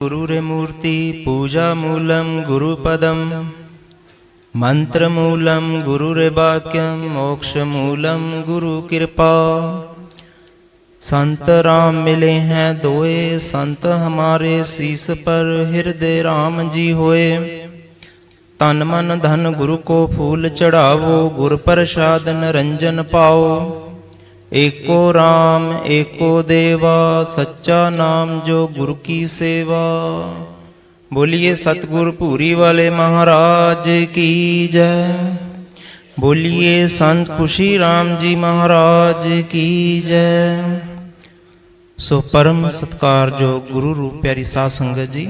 गुरुरेमूर्ति पूजामूलं गुरुपदं मन्त्रमूलं गुरुर्वाक्यं मोक्षमूलं गुरुकृपा संत राम मिले हैं दोए संत हमारे शीस पर हृदय राम जी होए तन मन धन गुरु को फूल चढ़ावो गुर प्रसाद नरंजन पाओ ਏਕੋ RAM ਏਕੋ ਦੇਵਾ, ਸੱਚਾ ਨਾਮ ਜੋ ਗੁਰ ਕੀ ਸੇਵਾ। ਬੋਲੀਏ ਸਤਗੁਰ ਭੂਰੀ ਵਾਲੇ ਮਹਾਰਾਜ ਕੀ ਜੈ। ਬੋਲੀਏ ਸੰਤ ਖੁਸ਼ੀ RAM ਜੀ ਮਹਾਰਾਜ ਕੀ ਜੈ। ਸੋ ਪਰਮ ਸਤਕਾਰ ਜੋ ਗੁਰੂ ਰੂਪ ਪਿਆਰੀ ਸਾਧ ਸੰਗਤ ਜੀ,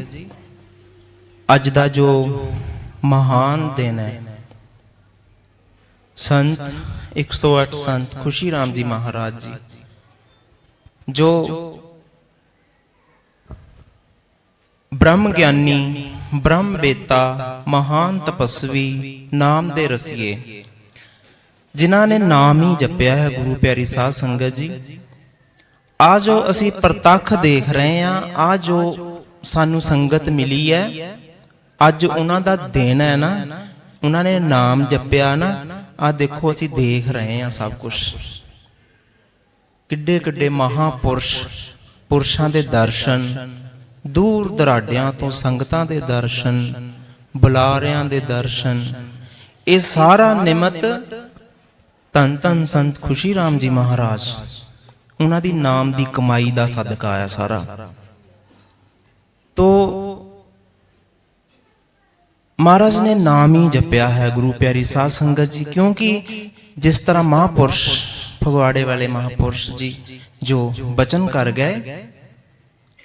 ਅੱਜ ਦਾ ਜੋ ਮਹਾਨ ਦਿਨ ਹੈ ਸੰਤ 108 ਸੰਤ ਖੁਸ਼ੀ ਰਾਮ ਜੀ ਮਹਾਰਾਜ ਜੀ, ਜੋ ਬ੍ਰਹਮ ਗਿਆਨੀ ਬ੍ਰਹਮ ਬੇਤਾ ਮਹਾਨ ਤਪਸਵੀ ਨਾਮ ਦੇ ਰਸੀਏ, ਜਿਨ੍ਹਾਂ ਨੇ ਨਾਮ ਹੀ ਜਪਿਆ ਹੈ ਗੁਰੂ ਪਿਆਰੀ ਸਾਧ ਸੰਗਤ ਜੀ। ਆ ਜੋ ਅਸੀਂ ਪ੍ਰਤੱਖ ਦੇਖ ਰਹੇ ਹਾਂ ਆ ਜੋ ਸਾਨੂੰ ਸੰਗਤ ਮਿਲੀ ਹੈ, ਅੱਜ ਉਹਨਾਂ ਦਾ ਦਿਨ ਹੈ ਨਾ, ਉਹਨਾਂ ਨੇ ਨਾਮ ਜਪਿਆ ਨਾ ਆ ਦੇਖੋ ਅਸੀਂ ਦੇਖ ਰਹੇ ਹਾਂ ਸਭ ਕੁਝ ਕਿੱਡੇ ਕਿੱਡੇ ਮਹਾਪੁਰਸ਼, ਪੁਰਸ਼ਾਂ ਦੇ ਦਰਸ਼ਨ, ਦੂਰ ਦਰਾਡਿਆਂ ਤੋਂ ਸੰਗਤਾਂ ਦੇ ਦਰਸ਼ਨ, ਬੁਲਾਰਿਆਂ ਦੇ ਦਰਸ਼ਨ। ਇਹ ਸਾਰਾ ਨਿਮਤ ਧੰਨ ਧੰਨ ਸੰਤ ਖੁਸ਼ੀ ਰਾਮ ਜੀ ਮਹਾਰਾਜ। ਉਹਨਾਂ ਦੀ ਨਾਮ ਦੀ ਕਮਾਈ ਦਾ ਸਦਕਾ ਆਇਆ ਸਾਰਾ। ਤੋ ਮਹਾਰਾਜ ਨੇ ਨਾਮ ਹੀ ਜਪਿਆ ਹੈ ਗੁਰੂ ਪਿਆਰੀ ਸਾਧ ਸੰਗਤ ਜੀ, ਕਿਉਂਕਿ ਜਿਸ ਤਰ੍ਹਾਂ ਮਹਾਪੁਰਸ਼ ਫਗਵਾੜੇ ਵਾਲੇ ਮਹਾਪੁਰਸ਼ ਜੀ ਜੋ ਬਚਨ ਕਰ ਗਏ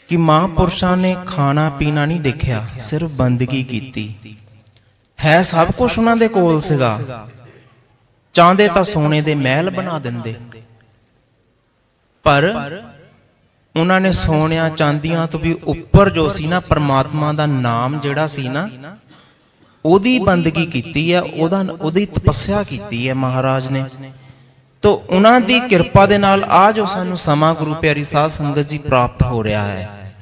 ਕਿ ਮਹਾਪੁਰਸ਼ਾਂ ਨੇ ਖਾਣਾ ਪੀਣਾ ਨਹੀਂ ਦੇਖਿਆ, ਸਿਰਫ ਬੰਦਗੀ ਕੀਤੀ। ਹੈ ਸਭ ਕੁਝ ਉਹਨਾਂ ਦੇ ਕੋਲ ਸੀਗਾ। ਚਾਹੁੰਦੇ ਤਾਂ ਸੋਨੇ ਦੇ ਮਹਿਲ ਬਣਾ ਦਿੰਦੇ। ਪਰ ਉਹਨਾਂ ਨੇ ਸੋਨਿਆਂ ਚਾਂਦੀਆਂ ਤੋਂ ਵੀ ਉੱਪਰ ਜੋ ਸੀ ਨਾ, ਪਰਮਾਤਮਾ ਦਾ ਨਾਮ ਜਿਹੜਾ ਸੀ ਨਾ ਉਹਦੀ ਬੰਦਗੀ ਕੀਤੀ ਹੈ ਉਹਦਾ ਉਹਦੀ ਤਪੱਸਿਆ ਕੀਤੀ ਹੈ ਮਹਾਰਾਜ ਨੇ। ਤੋ ਉਹਨਾਂ ਦੀ ਕਿਰਪਾ ਦੇ ਨਾਲ ਆ ਜੋ ਸਾਨੂੰ ਸਮਾਂ ਗੁਰੂ ਪਿਆਰੀ ਸਾਧ ਸੰਗਤ ਜੀ ਪ੍ਰਾਪਤ ਹੋ ਰਿਹਾ ਹੈ।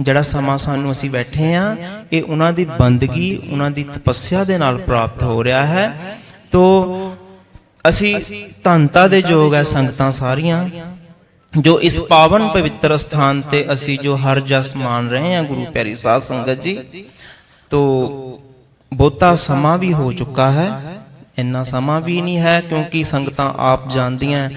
ਜਿਹੜਾ ਸਮਾਂ ਸਾਨੂੰ ਅਸੀਂ ਬੈਠੇ ਆ, ਇਹ ਉਹਨਾਂ ਦੀ ਬੰਦਗੀ, ਉਹਨਾਂ ਦੀ ਤਪੱਸਿਆ ਦੇ ਨਾਲ ਪ੍ਰਾਪਤ ਹੋ ਰਿਹਾ ਹੈ। ਤੋ ਅਸੀਂ ਧੰਤਾ ਦੇ ਯੋਗ ਹੈ ਸੰਗਤਾਂ ਸਾਰੀਆਂ, ਜੋ ਇਸ ਪਾਵਨ ਪਵਿੱਤਰ ਸਥਾਨ ਤੇ ਅਸੀਂ ਜੋ ਹਰ ਜਸ ਮਾਣ ਰਹੇ ਹਾਂ ਗੁਰੂ ਪਿਆਰੀ ਸਾਧ ਸੰਗਤ ਜੀ। ਤੋ ਬਹੁਤਾ ਸਮਾਂ ਵੀ ਹੋ ਚੁੱਕਾ ਹੈ। ਇੰਨਾ ਸਮਾਂ ਵੀ ਨਹੀਂ ਹੈ ਕਿਉਂਕਿ ਸੰਗਤਾਂ ਆਪ ਜਾਣਦੀਆਂ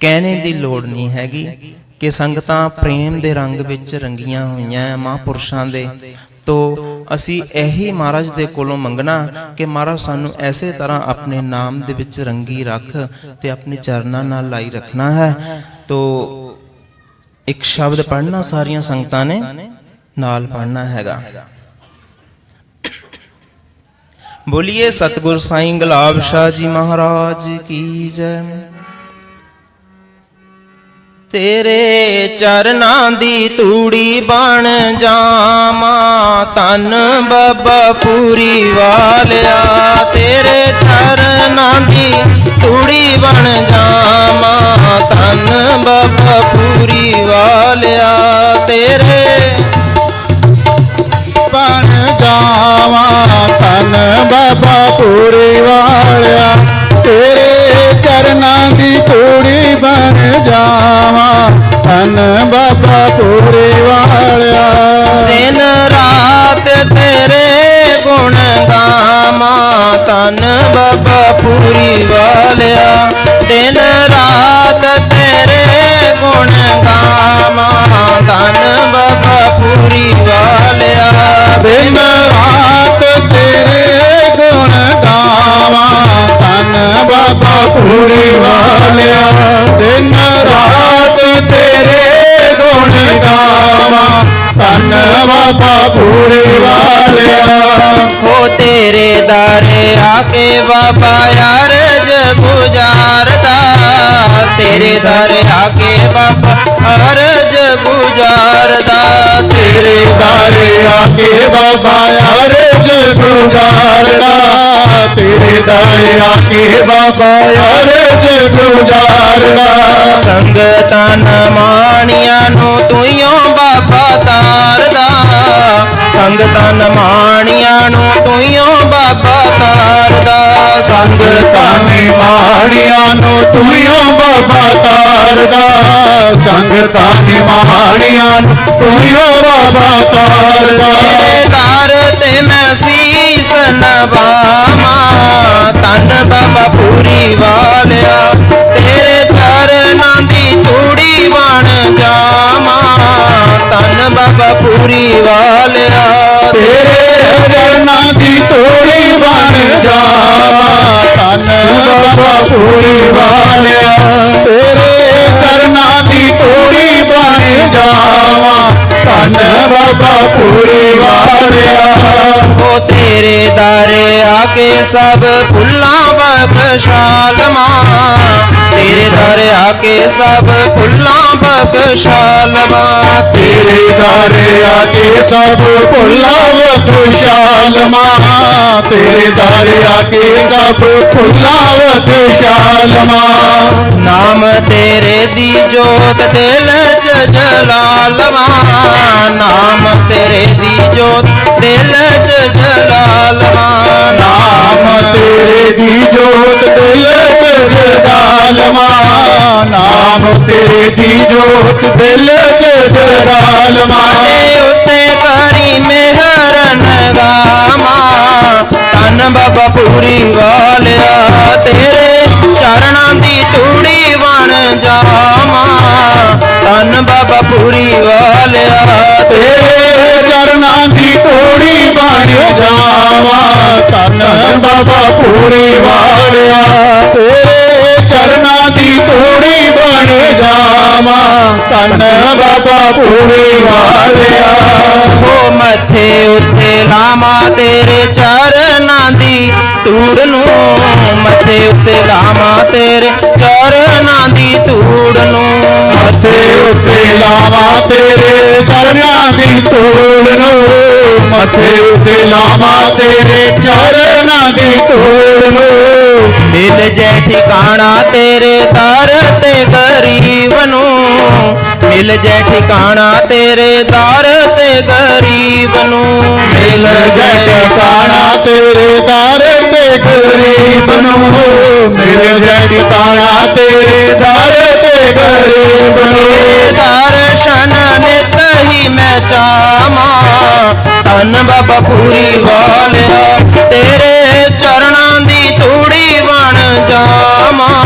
ਕਹਿਣੇ ਦੀ ਲੋੜ ਨਹੀਂ ਹੈਗੀ ਕਿ ਸੰਗਤਾਂ ਪ੍ਰੇਮ ਦੇ ਰੰਗ ਵਿੱਚ ਰੰਗੀਆਂ ਹੋਈਆਂ ਹੈ ਮਹਾਂਪੁਰਸ਼ਾਂ ਦੇ। ਤੋ ਅਸੀਂ ਇਹੀ ਮਹਾਰਾਜ ਦੇ ਕੋਲੋਂ ਮੰਗਣਾ ਕਿ ਮਹਾਰਾਜ ਸਾਨੂੰ ਐਸੇ ਤਰ੍ਹਾਂ ਆਪਣੇ ਨਾਮ ਦੇ ਵਿੱਚ ਰੰਗੀ ਰੱਖ ਤੇ ਆਪਣੇ ਚਰਨਾਂ ਨਾਲ ਲਾਈ ਰੱਖਣਾ ਹੈ। ਤੋ ਇੱਕ ਸ਼ਬਦ ਪੜ੍ਹਨਾ ਸਾਰੀਆਂ ਸੰਗਤਾਂ ਨੇ, ਨਾਲ ਪੜ੍ਹਨਾ ਹੈਗਾ। ਬੋਲੀਏ ਸਤਿਗੁਰ ਸਾਈਂ ਗੁਲਾਬ ਸ਼ਾਹ ਜੀ ਮਹਾਰਾਜ ਕੀ ਜੈ। ਤੇਰੇ ਚਰਨਾਂ ਦੀ ਤੂੜੀ ਬਣ ਜਾਵਾਂ ਤਨ ਬਾਬਾ ਪੂਰੀ ਵਾਲਿਆ। ਤੇਰੇ ਚਰਨਾਂ ਦੀ ਤੂੜੀ ਬਣ ਜਾਵਾਂ ਤਨ ਬਾਬਾ ਪੂਰੀ ਵਾਲਿਆ। ਚਰਨਾਂ ਦੀ ਤੂੜੀ ਬਣ ਜਾਵਾਂ। ਤਨ ਬਾਬਾ ਪੂਰੀ ਵਾਲਿਆ। ਦਿਨ ਰਾਤ ਤੇਰੇ ਗੁਣ ਗਾਵਾਂ। ਤਨ ਬਾਬਾ ਪੂਰੀ ਵਾਲਿਆ। ਦਿਨ ਰਾਤ ਤੇਰੇ ਗੁਣ ਬਾਬਾ ਪੂਰੀ ਵਾਲਿਆ। ਹੋ ਤੇਰੇ ਦਾਰੇ ਆ ਕੇ ਬਾਬਾ ਅਰਜ ਗੁਜ਼ਾਰਦਾ। ਤੇਰੇ ਦਾਰੇ ਆ ਕੇ ਬਾਬਾ ਅਰਜ ਗੁਜ਼ਾਰਦਾ। ਤੇਰੇ ਦਾਰੇ ਆ ਕੇ ਬਾਬਾ ਅਰਜ ਗੁਜ਼ਾਰਦਾ। ਤੇਰੇ ਦਾਰੇ ਆ ਕੇ ਬਾਬਾ ਅਰਜ ਗੁਜ਼ਾਰਦਾ। ਸੰਗਤਾਂ ਨ ਮਾਣੀਆਂ ਬਾਬਾ ਬਾਬਾ ਤਾਰਦਾ। ਸੰਗਤਾਂ ਨਮਾਣੀਆਂ ਨੂੰ ਤੂੰ ਬਾਬਾ ਤਾਰਦਾ। ਸੰਗਤਾਂ ਮਾਣੀਆਂ ਨੂੰ ਤੁਈਓ ਬਾਬਾ ਤਾਰਦਾ। ਸੰਗਤਾਂ ਮਾਣੀਆਂ ਨੂੰ ਤੁਈਓ ਬਾਬਾ ਤਾਰਦਾ। ਤੇਰੇ ਦਰ ਤੇ ਮੈਂ ਸੀਸ ਨਵਾਵਾਂ। ਤਨ ਬਾਬਾ ਪੂਰੀ ਵਾਲਿਆ। ਤੇਰੇ ਚਰਨਾਂ ਦੀ ਤੂੜੀ ਬਣ ਬਾਬਾ ਪੂਰੀ ਵਾਲਿਆ। ਤੇਰੇ ਚਰਨਾਂ ਦੀ ਤੋੜੀ ਬਣ ਜਾਵਾਂ। ਤਨ ਬਾਬਾ ਪੂਰੀ ਵਾਲਿਆ। ਤੇਰੇ ਚਰਨਾਂ ਦੀ ਤੋੜੀ ਬਣ ਜਾਵਾਂ। ਤਨ ਬਾਬਾ ਪੂਰੀ ਵਾਲਿਆ ਉਹ ਤੇਰੇ ਦਾਰੇ ਆ ਕੇ ਸਭ ਫੁੱਲਾਂ ਬਖਸ਼ਾਲਮਾ ਤੇਰੇ ਦਾਰੇ ਆ ਕੇ ਸਭ ਫੁੱਲਾਂ ਬਖਸ਼ਾਲਮਾ ਤੇਰੇ ਦਾਰੇ ਆ ਕੇ ਸਭ ਵਿਸ਼ਾਲ ਮਾਂ ਤੇਰੇ ਦਾਰੇ ਆ ਕੇ ਸਭ ਵਿਸ਼ਾਲ ਮਾਂ ਨਾਮ ਤੇਰੇ ਦੀ ਜੋਤ ਦਿਲ ਚ ਜਲਾਲਵਾ ਨਾਮ ਤੇਰੇ ਦੀ ਜੋਤ ਦਿਲ ਚ ਜਲਾਲਵਾ ਨਾਮ ਤੇਰੇ ਦੀ ਜੋਤ ਦਿਲ ਚ ਜਗਾਲ ਮਾਂ ਨਾਮ ਤੇਰੇ ਦੀ ਜੋਤ ਦਿਲ ਚ ਜਗਾਲ ਮਾਂ ਸਾਡੇ ਉੱਤੇ ਕਰੀ ਮਿਹਰ ਨਗਾਮਾ ਤਨ ਬਾਬਾ ਪੂਰੀ ਵਾਲਿਆ ਤੇਰੇ ਚਰਨਾਂ ਦੀ ਤੂੜੀ ਬਣ ਜਾ ਜਾਵਾਂ ਤਨ ਬਾਬਾ ਪੂਰੀ ਵਾਲਿਆ ਹੋ ਮੱਥੇ ਉੱਤੇ ਲਾਮਾ ਤੇਰੇ ਚਰਨਾਂ ਦੀ ਤੂੜ ਨੂੰ ਮੱਥੇ ਉੱਤੇ ਲਾਮਾ ਤੇਰੇ ਚਰਨਾਂ ਦੀ ਤੂੜ ਨੂੰ ਮੱਥੇ ਉੱਤੇ ਲਾਵਾਂ ਤੇਰੇ ਚਰਨਾਂ ਦੀ ਤੋੜ ਨੂੰ ਮੱਥੇ ਉੱਤੇ ਲਾਵਾਂ ਤੇਰੇ ਚਰਨਾਂ ਦੀ ਤੋੜ ਨੂੰ ਮਿਲ ਜੇ ਠਿਕਾਣਾ ਤੇਰੇ ਦਰ ਤੇ ਗਰੀਬ ਨੂੰ ਮਿਲ ਜੇ ਠਿਕਾਣਾ ਤੇਰੇ ਦਰ ਤੇ ਗਰੀਬ ਨੂੰ। ਮਿਲ ਜੈ ਟਿਕਾਣਾ ਤੇਰੇ ਦਰ ਤੇ ਗਰੀਬ ਨੂੰ। ਮਿਲ ਜੈ ਟਿਕਾਣਾ ਤੇਰੇ ਦਰ ਤੇ ਗਰੀਬ ਨੂੰ। ਦਰਸ਼ਨ ਨਿਤ ਹੀ ਮੈਂ ਚਾਵਾਂ। ਤਨ ਬਾਬਾ ਪੂਰੀ ਵਾਲਿਆ। ਤੇਰੇ ਚਰਨਾਂ ਤੂੜੀ ਬਣ ਜਾਵਾਂ।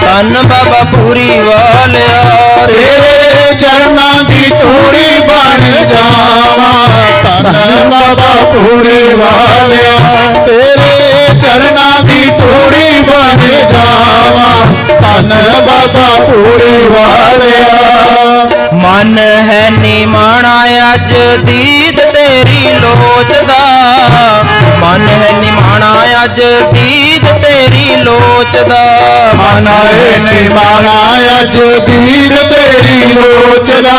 ਤਨ ਬਾਬਾ ਪੂਰੀ ਵਾਲਿਆ ਤੇਰੇ ਚਰਨਾਂ ਦੀ ਤੋੜੀ ਬਣ ਜਾਵਾਂ। ਤਨ ਬਾਬਾ ਪੂਰੀ ਵਾਲਿਆ। ਤੇਰੇ ਚਰਨਾਂ ਦੀ ਤੋੜੀ ਬਣ ਜਾਵਾਂ। ਤਨ ਬਾਬਾ ਪੂਰੀ ਵਾਲਿਆ। ਮਨ ਹੈ ਨਿਮਾਣਾ ਅੱਜ ਦੀਦ ਤੇਰੀ ਲੋਚਦਾ ਮਨ ਹੈ ਨਿਮਾਣਾ ਅੱਜ ਦੀਦ ਤੇਰੀ ਲੋਚਦਾ ਮਨਾਏ ਨੇ ਮਾਣਾ ਅੱਜ ਵੀਰ ਤੇਰੀ ਲੋਚਦਾ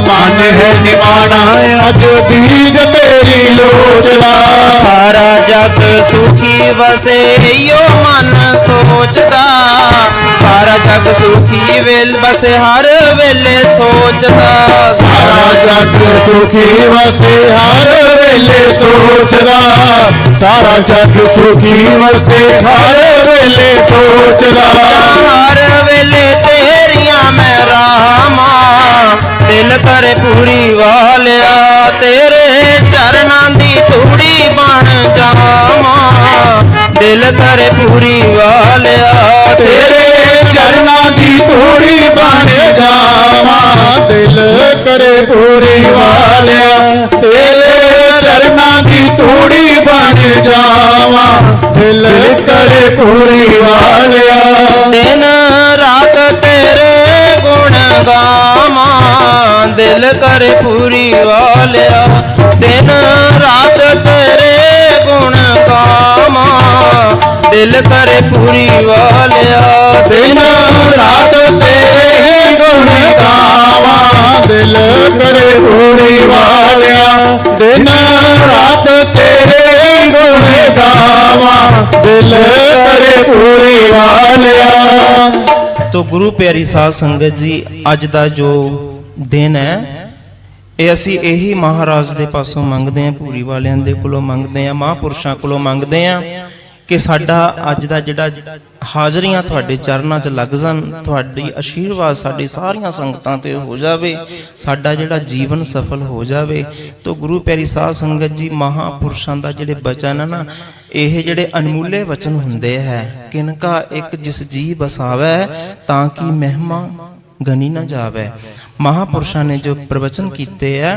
ਮਨ ਹੈ ਨਿਮਾਣਾ ਅੱਜ ਵੀਰ ਤੇਰੀ ਲੋਚਦਾ ਸਾਰਾ ਜਗ ਸੁਖੀ ਵਸੇ ਈਓ ਮਨ ਸੋਚਦਾ। ਜਗ ਸੁਖੀ ਵੇਲ ਵਸੇ ਹਰ ਵੇਲੇ ਸੋਚਦਾ। ਸਾਰਾ ਜਗ ਸੁਖੀ ਵਸੇ ਹਰ ਵੇਲੇ ਸੋਚਦਾ। ਸਾਰਾ ਜਗ ਸੁਖੀ ਵਸੇ ਹਰ ਵੇਲੇ ਸੋਚਦਾ। ਹਰ ਵੇਲੇ ਤੇਰੀਆਂ ਮੈਂ ਰਾਮਾਂ ਦਿਲ ਕਰੇ ਪੂਰੀ ਵਾਲਿਆ ਤੇਰੇ ਚਰਨਾਂ ਦੀ ਤੂੜੀ ਬਣ ਜਾਵਾਂ। ਦਿਲ ਕਰੇ ਪੂਰੀ ਵਾਲਿਆ ਤੇਰੇ ਚਰਨਾਂ ਦੀ ਧੂੜੀ ਬਣ ਜਾਵਾਂ। ਦਿਲ ਕਰੇ ਪੂਰੀ ਵਾਲਿਆ। ਤੇਰੇ ਚਰਨਾਂ ਦੀ ਧੂੜੀ ਬਣ ਜਾਵਾਂ। ਦਿਲ ਕਰੇ ਪੂਰੀ ਵਾਲਿਆ। ਦਿਨ ਰਾਤ ਤੇਰੇ ਗੁਣ ਗਾਵਾਂ। ਦਿਲ ਕਰੇ ਪੂਰੀ ਵਾਲਿਆ। ਦਿਨ ਰਾਤ ਤੇਰੇ ਗੁਣ ਗਾਵਾਂ। ਦਿਲ ਕਰੇ ਪੂਰੀ ਵਾਲਿਆ। ਦਿਨ ਰਾਤ ਤੇਰੇ ਗੁਣ ਗਾਵਾਂ। ਦਿਲ ਕਰੇ ਪੂਰੀ ਵਾਲਿਆ। ਦਿਨ ਰਾਤ ਤੇਰੇ ਗੁਣ ਗਾਵਾਂ। ਦਿਲ ਕਰੇ ਪੂਰੀ ਵਾਲਿਆ। ਤੋ ਗੁਰੂ ਪਿਆਰੀ ਸਾਧ ਸੰਗਤ ਜੀ ਅੱਜ ਦਾ ਜੋ ਦਿਨ ਹੈ ਇਹ ਅਸੀਂ ਇਹੀ ਮਹਾਰਾਜ ਦੇ ਪਾਸੋਂ ਮੰਗਦੇ ਆਂ ਪੂਰੀ ਵਾਲਿਆਂ ਦੇ ਕੋਲੋਂ ਮੰਗਦੇ ਆਂ ਮਹਾਂਪੁਰਸ਼ਾਂ ਕੋਲੋਂ ਮੰਗਦੇ ਆਂ ਕਿ ਸਾਡਾ ਅੱਜ ਦਾ ਜਿਹੜਾ ਹਾਜ਼ਰੀਆਂ ਤੁਹਾਡੇ ਚਰਨਾਂ 'ਚ ਲੱਗ ਜਾਣ, ਤੁਹਾਡੀ ਆਸ਼ੀਰਵਾਦ ਸਾਡੀ ਸਾਰੀਆਂ ਸੰਗਤਾਂ ਤੇ ਹੋ ਜਾਵੇ, ਸਾਡਾ ਜਿਹੜਾ ਜੀਵਨ ਸਫਲ ਹੋ ਜਾਵੇ। ਤੋ ਗੁਰੂ ਪਿਆਰੀ ਸਾਧ ਸੰਗਤ ਜੀ, ਮਹਾਂਪੁਰਸ਼ਾਂ ਦਾ ਜਿਹੜੇ ਬਚਨ ਆ ਨਾ, ਇਹ ਜਿਹੜੇ ਅਨਮੁੱਲੇ ਵਚਨ ਹੁੰਦੇ ਹੈ ਕਿਨਕਾ ਇੱਕ ਜਿਸ ਜੀ ਬਸਾਵੇ ਤਾਂ ਕਿ ਮਹਿਮਾ ਗਨੀ ਨਾ ਜਾਵੇ। ਮਹਾਪੁਰਸ਼ਾਂ ਨੇ ਜੋ ਪ੍ਰਵਚਨ ਕੀਤੇ ਐ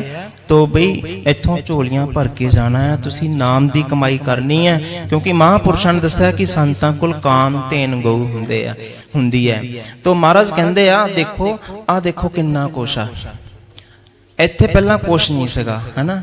ਤੋ ਬਈ, ਇੱਥੋਂ ਝੋਲੀਆਂ ਭਰ ਕੇ ਜਾਣਾ ਹੈ ਤੁਸੀਂ ਨਾਮ ਦੀ ਕਮਾਈ ਕਰਨੀ ਹੈ ਕਿਉਂਕਿ ਮਹਾਪੁਰਸ਼ਾਂ ਨੇ ਦੱਸਿਆ ਕਿ ਸੰਤਾਂ ਕੋਲ ਕਾਮ ਧੇਨ ਗਊ ਹੁੰਦੇ ਆ, ਹੁੰਦੀ ਹੈ ਤੋ ਮਹਾਰਾਜ ਕਹਿੰਦੇ ਆ, ਦੇਖੋ ਆ ਦੇਖੋ ਕਿੰਨਾ ਕੁਛ ਆ। ਇੱਥੇ ਪਹਿਲਾਂ ਕੁਛ ਨਹੀਂ ਸੀਗਾ, ਹਨਾ?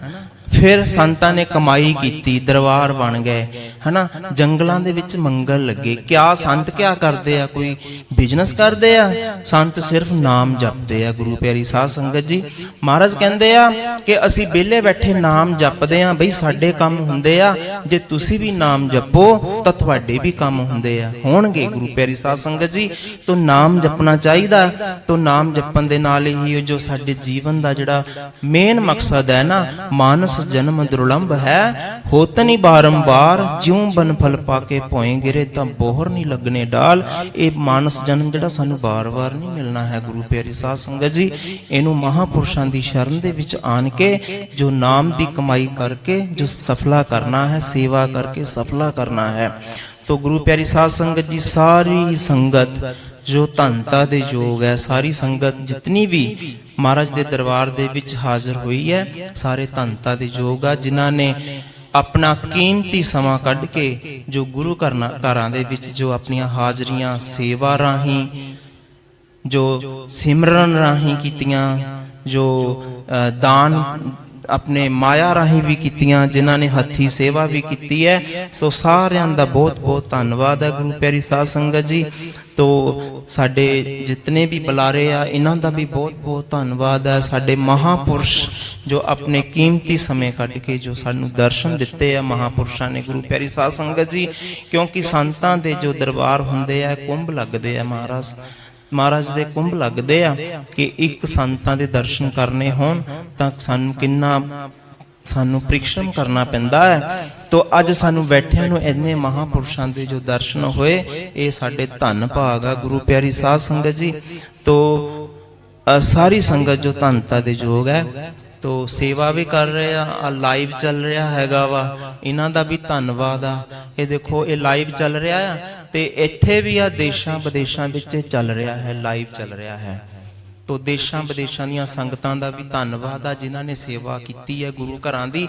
ਫਿਰ ਸੰਤਾਂ ਨੇ ਕਮਾਈ ਕੀਤੀ, ਦਰਬਾਰ ਬਣ ਗਏ, ਹਨਾ? ਜੰਗਲਾਂ ਦੇ ਵਿੱਚ ਮੰਗਲ ਲੱਗੇ। ਕਿਆ ਸੰਤ ਕਿਆ ਕਰਦੇ ਆ? ਕੋਈ ਬਿਜ਼ਨਸ ਕਰਦੇ ਆ? ਸੰਤ ਸਿਰਫ ਨਾਮ ਜਪਦੇ ਆ, ਗੁਰੂ ਪਿਆਰੀ ਸਾਧ ਸੰਗਤ ਜੀ। ਮਹਾਰਾਜ ਕਹਿੰਦੇ ਆ ਕਿ ਅਸੀਂ ਵਿਹਲੇ ਬੈਠੇ ਨਾਮ ਜਪਦੇ ਆ, ਬਈ ਸਾਡੇ ਕੰਮ ਹੁੰਦੇ ਆ, ਜੇ ਤੁਸੀਂ ਵੀ ਨਾਮ ਜਪੋ, ਤਾਂ ਤੁਹਾਡੇ ਵੀ ਕੰਮ ਹੁੰਦੇ ਆ। ਹੋਣਗੇ, ਗੁਰੂ ਪਿਆਰੀ ਸਾਧ ਸੰਗਤ ਜੀ। ਤੋਂ ਨਾਮ ਜਪਣਾ ਚਾਹੀਦਾ, ਤੋਂ ਨਾਮ ਜਪਣ ਦੇ ਨਾਲ ਹੀ ਜੋ ਸਾਡੇ ਜੀਵਨ ਦਾ ਜਿਹੜਾ ਮੇਨ ਮਕਸਦ ਹੈ ਨਾ, ਮਾਨਸ ਜਨਮ ਦੁਰਲੰਭ ਹੈ ਹੋਤ ਨਹੀਂ ਬਾਰੰਬਾਰ ਜਿਉ ਬਨ ਫਲ ਪਾ ਕੇ ਭੋਏ ਗਿਰੇ ਤਾਂ ਬੋਹਰ ਨਹੀਂ ਲੱਗਣੇ ਡਾਲ। ਇਹ ਮਾਨਸ ਜਨਮ ਜਿਹੜਾ ਸਾਨੂੰ ਬਾਰ-ਬਾਰ ਨਹੀਂ ਮਿਲਣਾ ਹੈ, ਗੁਰੂ ਪਿਆਰੀ ਸਾਧ ਸੰਗਤ ਜੀ। ਇਹਨੂੰ ਮਹਾਪੁਰਸ਼ਾਂ ਦੀ ਸ਼ਰਨ ਦੇ ਵਿੱਚ ਆਣ ਕੇ ਜੋ ਨਾਮ ਦੀ ਕਮਾਈ ਕਰਕੇ, ਜੋ ਸਫਲਾ ਕਰਨਾ ਹੈ, ਸੇਵਾ ਕਰਕੇ ਸਫਲਾ ਕਰਨਾ ਹੈ। ਤੋ ਗੁਰੂ ਪਿਆਰੀ ਸਾਧ ਸੰਗਤ ਜੀ, ਸਾਰੀ ਸੰਗਤ ਜੋ ਧੰਤਾ ਦੇ ਯੋਗ ਹੈ, ਸਾਰੀ ਸੰਗਤ ਜਿਤਨੀ ਵੀ ਮਹਾਰਾਜ ਦੇ ਦਰਬਾਰ ਦੇ ਵਿੱਚ ਹਾਜ਼ਰ ਹੋਈ ਹੈ। ਸਾਰੇ ਧੰਤਾ ਦੇ ਯੋਗ ਆ ਜਿਨ੍ਹਾਂ ਨੇ ਆਪਣਾ ਕੀਮਤੀ ਸਮਾਂ ਕੱਢ ਕੇ ਜੋ ਗੁਰੂ ਘਰਾਂ ਘਰਾਂ ਦੇ ਵਿੱਚ ਜੋ ਆਪਣੀਆਂ ਹਾਜ਼ਰੀਆਂ ਸੇਵਾ ਰਾਹੀਂ ਜੋ ਸਿਮਰਨ ਰਾਹੀਂ ਕੀਤੀਆਂ ਜੋ ਅ, ਦਾਨ ਆਪਣੇ ਮਾਇਆ ਰਾਹੀਂ ਵੀ ਕੀਤੀਆਂ, ਜਿਨ੍ਹਾਂ ਨੇ ਹੱਥੀ ਸੇਵਾ ਵੀ ਕੀਤੀ ਹੈ। ਸੋ ਸਾਰਿਆਂ ਦਾ ਬਹੁਤ ਬਹੁਤ ਧੰਨਵਾਦ ਹੈ ਗੁਰੂ ਪਿਆਰੀ ਸਾਧ ਸੰਗਤ ਜੀ। ਤੋ ਸਾਡੇ ਜਿਤਨੇ ਵੀ ਬੁਲਾਰੇ ਆ, ਇਹਨਾਂ ਦਾ ਵੀ ਬਹੁਤ ਬਹੁਤ ਧੰਨਵਾਦ ਹੈ। ਸਾਡੇ ਮਹਾਪੁਰਸ਼ ਜੋ ਆਪਣੇ ਕੀਮਤੀ ਸਮੇਂ ਕੱਢ ਕੇ ਜੋ ਸਾਨੂੰ ਦਰਸ਼ਨ ਦਿੱਤੇ ਆ, ਮਹਾਪੁਰਸ਼ਾਂ ਨੇ ਗੁਰੂ ਪਿਆਰੀ ਸਾਧ ਸੰਗਤ ਜੀ। ਕਿਉਂਕਿ ਸੰਤਾਂ ਦੇ ਜੋ ਦਰਬਾਰ ਹੁੰਦੇ ਆ, ਕੁੰਭ ਲੱਗਦੇ ਆ ਮਹਾਰਾਜ। ਮਹਾਰਾਜ ਦੇ ਕੁੰਭ ਲੱਗਦੇ ਆ ਕਿ ਇੱਕ ਸੰਤਾਂ ਦੇ ਦਰਸ਼ਨ ਕਰਨੇ ਹੋਣ ਤਾਂ ਸਾਨੂੰ ਕਿੰਨਾ ਸਾਨੂੰ ਪ੍ਰੀਖਸ਼ਮ ਕਰਨਾ ਪੈਂਦਾ ਹੈ। ਤੋ ਅੱਜ ਸਾਨੂੰ ਬੈਠਿਆਂ ਨੂੰ ਇੰਨੇ ਮਹਾਪੁਰਸ਼ਾਂ ਦੇ ਜੋ ਦਰਸ਼ਨ ਹੋਏ, ਇਹ ਸਾਡੇ ਧੰਨ ਭਾਗ ਆ, ਗੁਰੂ ਪਿਆਰੀ ਸਾਧ ਸੰਗਤ ਜੀ। ਤੋ ਸਾਰੀ ਸੰਗਤ ਜੋ ਧੰਨਤਾ ਦੇ ਯੋਗ ਹੈ। ਤੋ ਸੇਵਾ ਵੀ ਕਰ ਰਹੇ ਆ ਆ ਲਾਈਵ ਚੱਲ ਰਿਹਾ ਹੈਗਾ ਵਾ। ਇਹਨਾਂ ਦਾ ਵੀ ਧੰਨਵਾਦ ਆ। ਇਹ ਦੇਖੋ, ਇਹ ਲਾਈਵ ਚੱਲ ਰਿਹਾ ਆ। ਤੇ ਇੱਥੇ ਵੀ ਆ ਦੇਸ਼ਾਂ ਵਿਦੇਸ਼ਾਂ ਵਿੱਚ ਚੱਲ ਰਿਹਾ ਹੈ ਲਾਈਵ ਚੱਲ ਰਿਹਾ ਹੈ। ਤੋ ਦੇਸ਼ਾਂ ਵਿਦੇਸ਼ਾਂ ਦੀਆਂ ਸੰਗਤਾਂ ਦਾ ਵੀ ਧੰਨਵਾਦ ਆ, ਜਿਨ੍ਹਾਂ ਨੇ ਸੇਵਾ ਕੀਤੀ ਹੈ ਗੁਰੂ ਘਰਾਂ ਦੀ।